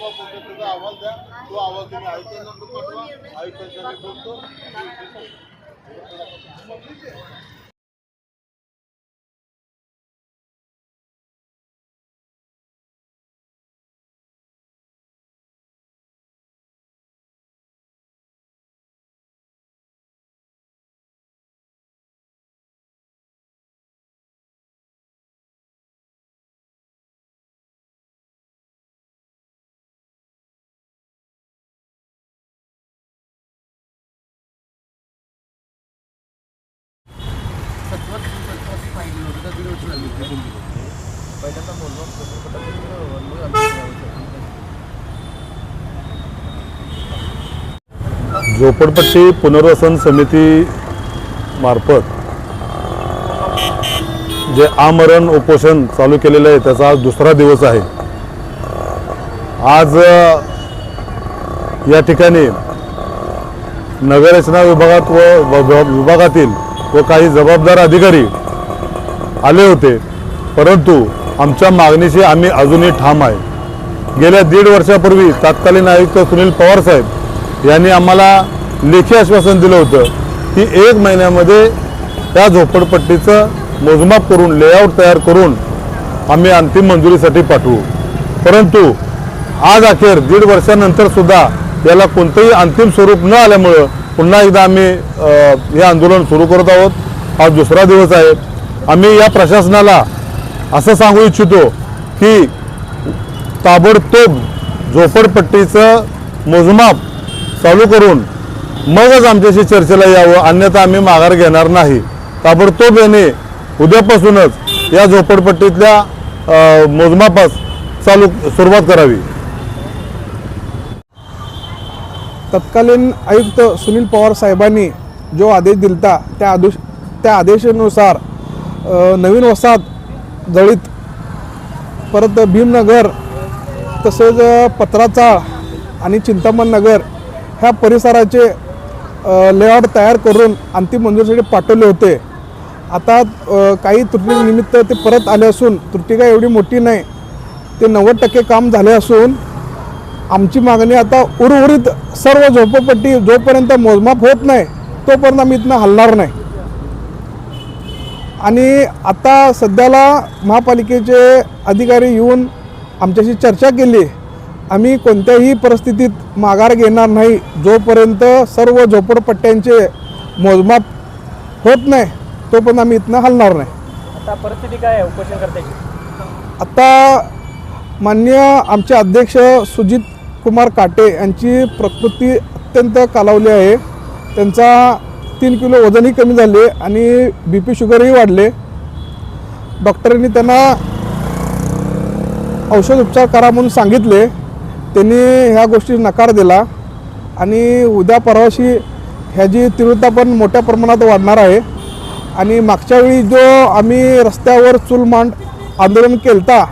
होतं त्याचा अहवाल द्या तो अहवाल तुम्ही आयुक्तांना पाठवा झोपडपट्टी पुनर्वसन समिती मार्फत जे आमरण उपोषण चालू केलेलं आहे त्याचा आज दुसरा दिवस आहे. आज या ठिकाणी नगररचना विभागात व- विभागातील व काही जबाबदार अधिकारी आले होते. परंतु आमच्या मागणीशी आम्ही अजूनही ठाम आहे. गेल्या दीड वर्षापूर्वी तत्कालीन आयुक्त सुनील पवार साहेब यांनी आम्हाला लेखी आश्वासन दिलं होतं की एक महिन्यामध्ये त्या झोपडपट्टीचं मोजमाप करून लेआउट तयार करून आम्ही अंतिम मंजुरीसाठी पाठवू. परंतु आज अखेर दीड वर्षानंतर सुद्धा याला कोणतंही अंतिम स्वरूप न आल्यामुळं पुन्हा एकदा आम्ही हे आंदोलन सुरू करत आहोत. आज दुसरा दिवस आहे. आम्ही या प्रशासनाला असं सांगू इच्छितो की ताबडतोब झोपडपट्टीचं मोजमाप चालू करून मगच आमच्याशी चर्चेला यावं अन्यथा आम्ही माघार घेणार नाही. ताबडतोब याने उद्यापासूनच या झोपडपट्टीतल्या मोजमापास चालू सुरुवात करावी. तत्कालीन आयुक्त सुनील पवार साहेबांनी जो आदेश दिलता त्या आदेश त्या आदेशानुसार नवीन वसाहत जळीत परत भीमनगर तसेच पत्राचा पत्राचाळ आणि चिंतामण नगर ह्या परिसराचे लेआउट तयार करून अंतिम मंजुरीसाठी पाठवले होते. आता काही त्रुटीनिमित्त ते परत आले असून त्रुटी काय एवढी मोठी नाही. ते नव्वद टक्के काम झाले असून आमची मागणी आता उर्वरित सर्व झोपडपट्टी जोपर्यंत मोजमाप होत नाही तोपर्यंत आम्ही इथनं हलणार नाही. आणि आता सध्याला महापालिकेचे अधिकारी येऊन आमच्याशी चर्चा केली. आम्ही कोणत्याही परिस्थितीत माघार घेणार नाही. जोपर्यंत सर्व झोपडपट्ट्यांचे मोजमाप होत नाही तोपर्यंत आम्ही इथनं हलणार नाही. आता परिस्थिती काय आहे उपोषण करण्याची आता मान्य आमचे अध्यक्ष सुजित कुमार काटे यांची प्रकृती अत्यंत कालावली आहे. त्यांचा तीन किलो वजनही कमी झाले आणि बी पी शुगरही वाढले. डॉक्टरांनी त्यांना औषध उपचार करा म्हणून सांगितले. त्यांनी ह्या गोष्टी नकार दिला आणि उद्या परवाशी ह्याची तीव्रता पण मोठ्या प्रमाणात वाढणार आहे आणि मागच्या वेळी जो आम्ही रस्त्यावर चूलमांड आंदोलन केलता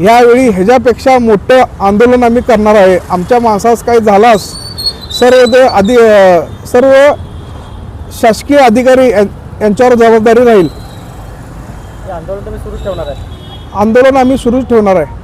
यावेळी ह्याच्यापेक्षा मोठं आंदोलन आम्ही करणार आहे. आमच्या माणसास काही झालास सर्व ते सर्व शासकीय अधिकारी यांच्यावर जबाबदारी राहील. आंदोलन तुम्ही सुरूच ठेवणार आहे. आंदोलन आम्ही सुरूच ठेवणार आहे.